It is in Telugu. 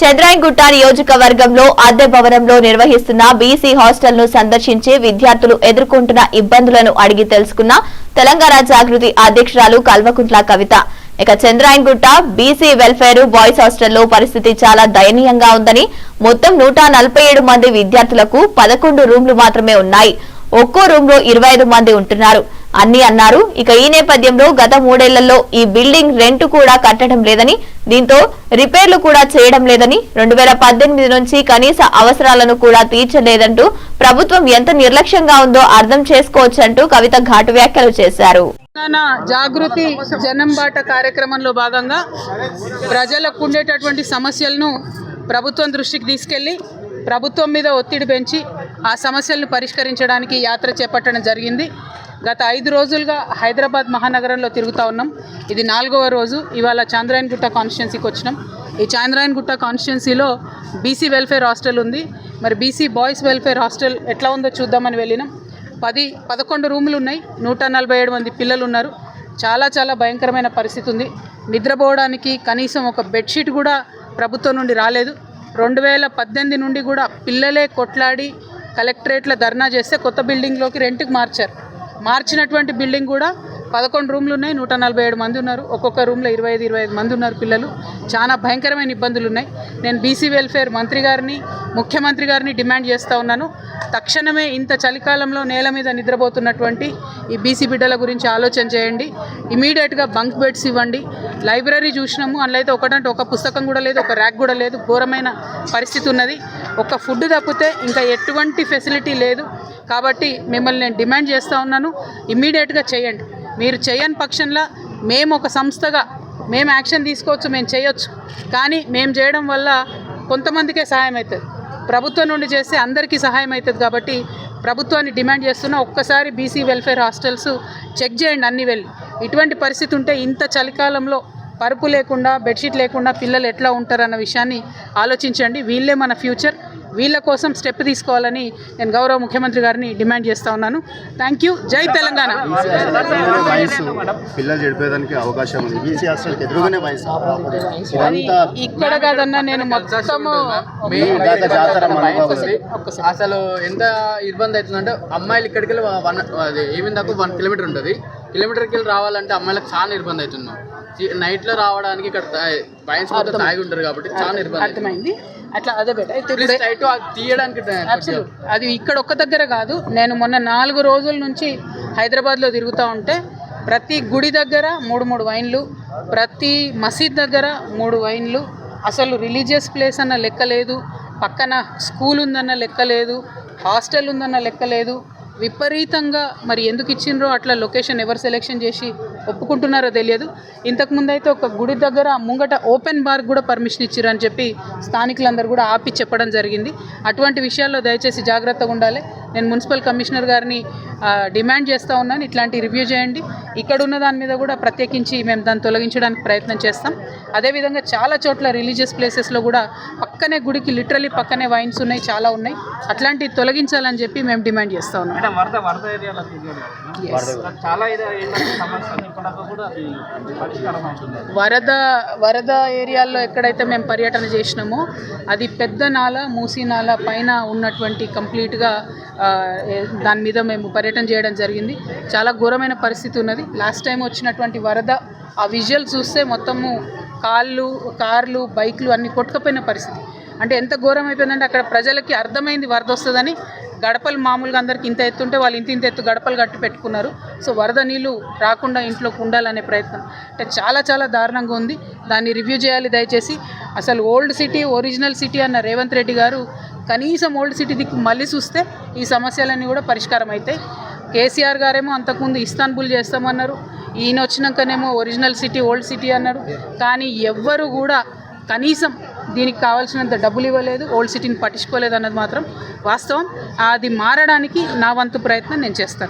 చంద్రాయన్గుట్ట నియోజకవర్గంలో అద్దె భవనంలో నిర్వహిస్తున్న బీసీ హాస్టల్ను సందర్శించి విద్యార్థులు ఎదుర్కొంటున్న ఇబ్బందులను అడిగి తెలుసుకున్న తెలంగాణ జాగృతి అధ్యక్షురాలు కల్వకుంట్ల కవిత. ఇక చంద్రాయన్గుట్ట బీసీ వెల్ఫేర్ బాయ్స్ హాస్టల్లో పరిస్థితి చాలా దయనీయంగా ఉందని మొత్తం నూట నలభై ఏడు మంది విద్యార్థులకు పదకొండు రూమ్లు మాత్రమే ఉన్నాయి. ఒక్కో రూమ్లో ఇరవై ఐదు మంది ఉంటున్నారు. అన్ని అన్నారు. ఇక ఈ నేపథ్యంలో గత మూడేళ్ళలో ఈ బిల్డింగ్ రెంట్ కూడా కట్టడం లేదని దీంతో రిపేర్లు కూడా చేయడం లేదని రెండు వేల పద్దెనిమిది నుంచి కనీస అవసరాలను కూడా తీర్చలేదంటూ ప్రభుత్వం ఎంత నిర్లక్ష్యంగా ఉందో అర్థం చేసుకోవచ్చంటూ కవిత ఘాటు వ్యాఖ్యలు చేశారు. జాగృతి జనం బాట కార్యక్రమంలో భాగంగా ప్రజలకు ఉండేటటువంటి సమస్యలను ప్రభుత్వం దృష్టికి తీసుకెళ్ళి ప్రభుత్వం మీద ఒత్తిడి పెంచి ఆ సమస్యలను పరిష్కరించడానికి యాత్ర చేపట్టడం జరిగింది. గత ఐదు రోజులుగా హైదరాబాద్ మహానగరంలో తిరుగుతూ ఉన్నాం. ఇది నాలుగవ రోజు. ఇవాళ చాంద్రాయన్గుట్ట కాన్స్టిట్యున్సీకి వచ్చినాం. ఈ చాంద్రాయన్గుట్ట కాన్స్టిట్యున్సీలో బీసీ వెల్ఫేర్ హాస్టల్ ఉంది. మరి బీసీ బాయ్స్ వెల్ఫేర్ హాస్టల్ ఎట్లా ఉందో చూద్దామని వెళ్ళినాం. పది పదకొండు రూములు ఉన్నాయి. నూట నలభై ఏడు మంది పిల్లలు ఉన్నారు. చాలా చాలా భయంకరమైన పరిస్థితి ఉంది. నిద్రపోవడానికి కనీసం ఒక బెడ్షీట్ కూడా ప్రభుత్వం నుండి రాలేదు. రెండు వేల పద్దెనిమిది నుండి కూడా పిల్లలే కొట్లాడి కలెక్టరేట్లో ధర్నా చేస్తే కొత్త బిల్డింగ్లోకి రెంట్కి మార్చారు. మార్చినటువంటి బిల్డింగ్ కూడా పదకొండు రూమ్లు ఉన్నాయి నూట నలభై ఏడు మంది ఉన్నారు. ఒక్కొక్క రూమ్లో ఇరవై ఐదు ఇరవై ఐదు మంది ఉన్నారు పిల్లలు. చాలా భయంకరమైన ఇబ్బందులు ఉన్నాయి. నేను బీసీ వెల్ఫేర్ మంత్రి గారిని ముఖ్యమంత్రి గారిని డిమాండ్ చేస్తూ ఉన్నాను. తక్షణమే ఇంత చలికాలంలో నేల మీద నిద్రపోతున్నటువంటి ఈ బీసీ బిడ్డల గురించి ఆలోచన చేయండి. ఇమీడియట్గా బంక్ బెడ్స్ ఇవ్వండి. లైబ్రరీ చూసినాము. అందులో అయితే ఒకటంటే ఒక పుస్తకం కూడా లేదు ఒక ర్యాక్ కూడా లేదు. ఘోరమైన పరిస్థితి ఉన్నది. ఒక ఫుడ్ తప్పితే ఇంకా ఎటువంటి ఫెసిలిటీ లేదు. కాబట్టి మిమ్మల్ని నేను డిమాండ్ చేస్తూ ఉన్నాను. ఇమీడియట్గా చేయండి. మీరు చేయని పక్షంలో మేము ఒక సంస్థగా మేము యాక్షన్ తీసుకోవచ్చు మేము చేయొచ్చు. కానీ మేము చేయడం వల్ల కొంతమందికే సహాయం అవుతుంది. ప్రభుత్వం నుండి చేస్తే అందరికీ సహాయం అవుతుంది కాబట్టి ప్రభుత్వాన్ని డిమాండ్ చేస్తున్న ఒక్కసారి బీసీ వెల్ఫేర్ హాస్టల్స్ చెక్ చేయండి అన్ని వెళ్ళి. ఇటువంటి పరిస్థితి ఉంటే ఇంత చలికాలంలో పరుపు లేకుండా బెడ్షీట్ లేకుండా పిల్లలు ఎట్లా ఉంటారన్న విషయాన్ని ఆలోచించండి. వీళ్ళే మన ఫ్యూచర్. వీళ్ళ కోసం స్టెప్ తీసుకోవాలని నేను గౌరవ ముఖ్యమంత్రి గారిని డిమాండ్ చేస్తా ఉన్నాను. థ్యాంక్ యూ జై తెలంగాణ. పిల్లలు చెడిపోయేదానికి అవకాశం ఉంది. ఇక్కడ కాదన్నా నేను మొత్తము అసలు ఎంత ఇబ్బంది అవుతుందంటే అమ్మాయిలు ఇక్కడికి వెళ్ళి వన్ అది ఏమి దాకా వన్ కిలోమీటర్ ఉంటుంది. కిలోమీటర్కి వెళ్ళి రావాలంటే అమ్మాయిలకు చాలా ఇబ్బంది అవుతున్నాం నైట్లో రావడానికి ఇక్కడ తాగి ఉంటారు కాబట్టి చాలా ఇబ్బంది. అర్థమైంది. అట్లా అదే బెటర్. తీయడానికి. అది ఇక్కడ ఒక్క దగ్గర కాదు. నేను మొన్న నాలుగు రోజుల నుంచి హైదరాబాద్లో తిరుగుతూ ఉంటే ప్రతి గుడి దగ్గర మూడు మూడు వైన్లు ప్రతి మసీద్ దగ్గర మూడు వైన్లు. అసలు రిలీజియస్ ప్లేస్ అన్న లెక్క లేదు. పక్కన స్కూల్ ఉందన్న లెక్క లేదు. హాస్టల్ ఉందన్న లెక్క లేదు. విపరీతంగా మరి ఎందుకు ఇచ్చిండ్రో అట్లా లొకేషన్ ఎవరు సెలెక్షన్ చేసి ఒప్పుకుంటున్నారో తెలియదు. ఇంతకుముందు అయితే ఒక గుడి దగ్గర ముంగట ఓపెన్ బార్ కూడా పర్మిషన్ ఇచ్చారు అని చెప్పి స్థానికులందరూ కూడా ఆపి చెప్పడం జరిగింది. అటువంటి విషయాల్లో దయచేసి జాగ్రత్తగా ఉండాలి. నేను మున్సిపల్ కమిషనర్ గారిని డిమాండ్ చేస్తూ ఉన్నాను. ఇట్లాంటి రివ్యూ చేయండి. ఇక్కడ ఉన్న దాని మీద కూడా ప్రత్యేకించి మేము దాన్ని తొలగించడానికి ప్రయత్నం చేస్తాం. అదేవిధంగా చాలా చోట్ల రిలీజియస్ ప్లేసెస్లో కూడా పక్కనే గుడికి లిటరలీ పక్కనే వైన్స్ ఉన్నాయి చాలా ఉన్నాయి. అట్లాంటివి తొలగించాలని చెప్పి మేము డిమాండ్ చేస్తూ ఉన్నాం. వరద వరద ఏరియాలో. చాలా సమస్య. వరద వరద ఏరియాల్లో ఎక్కడైతే మేము పర్యటన చేసినామో అది పెద్ద నాల మూసీ నాల పైన ఉన్నటువంటి కంప్లీట్గా దాని మీద మేము పర్యటన చేయడం జరిగింది. చాలా ఘోరమైన పరిస్థితి ఉన్నది. లాస్ట్ టైం వచ్చినటువంటి వరద ఆ విజువల్ చూస్తే మొత్తము కాళ్ళు కార్లు బైక్లు అన్ని కొట్టుకుపోయిన పరిస్థితి. అంటే ఎంత ఘోరం అయిపోయిందంటే అక్కడ ప్రజలకి అర్థమైంది వరద వస్తుందని గడపలు మామూలుగా అందరికి ఇంత ఎత్తుంటే వాళ్ళు ఇంత ఇంత ఎత్తు గడపలు కట్టి పెట్టుకున్నారు. సో వరద నీళ్ళు రాకుండా ఇంట్లోకి ఉండాలనే ప్రయత్నం. అంటే చాలా చాలా దారుణంగా ఉంది. దాన్ని రివ్యూ చేయాలి దయచేసి. అసలు ఓల్డ్ సిటీ ఒరిజినల్ సిటీ అన్న రేవంత్ రెడ్డి గారు కనీసం ఓల్డ్ సిటీ దిక్కు మళ్ళీ చూస్తే ఈ సమస్యలన్నీ కూడా పరిష్కారం అవుతాయి కేసీఆర్ గారేమో అంతకుముందు ఇస్తాన్బుల్ చేస్తామన్నారు. ఈయన వచ్చినాకనేమో ఒరిజినల్ సిటీ ఓల్డ్ సిటీ అన్నారు. కానీ ఎవ్వరు కూడా కనీసం దీనికి కావాల్సినంత డబ్బులు ఇవ్వలేదు ఓల్డ్ సిటీని పట్టించుకోలేదు అన్నది మాత్రం వాస్తవం. అది మారడానికి నా వంతు ప్రయత్నం నేను చేస్తాను.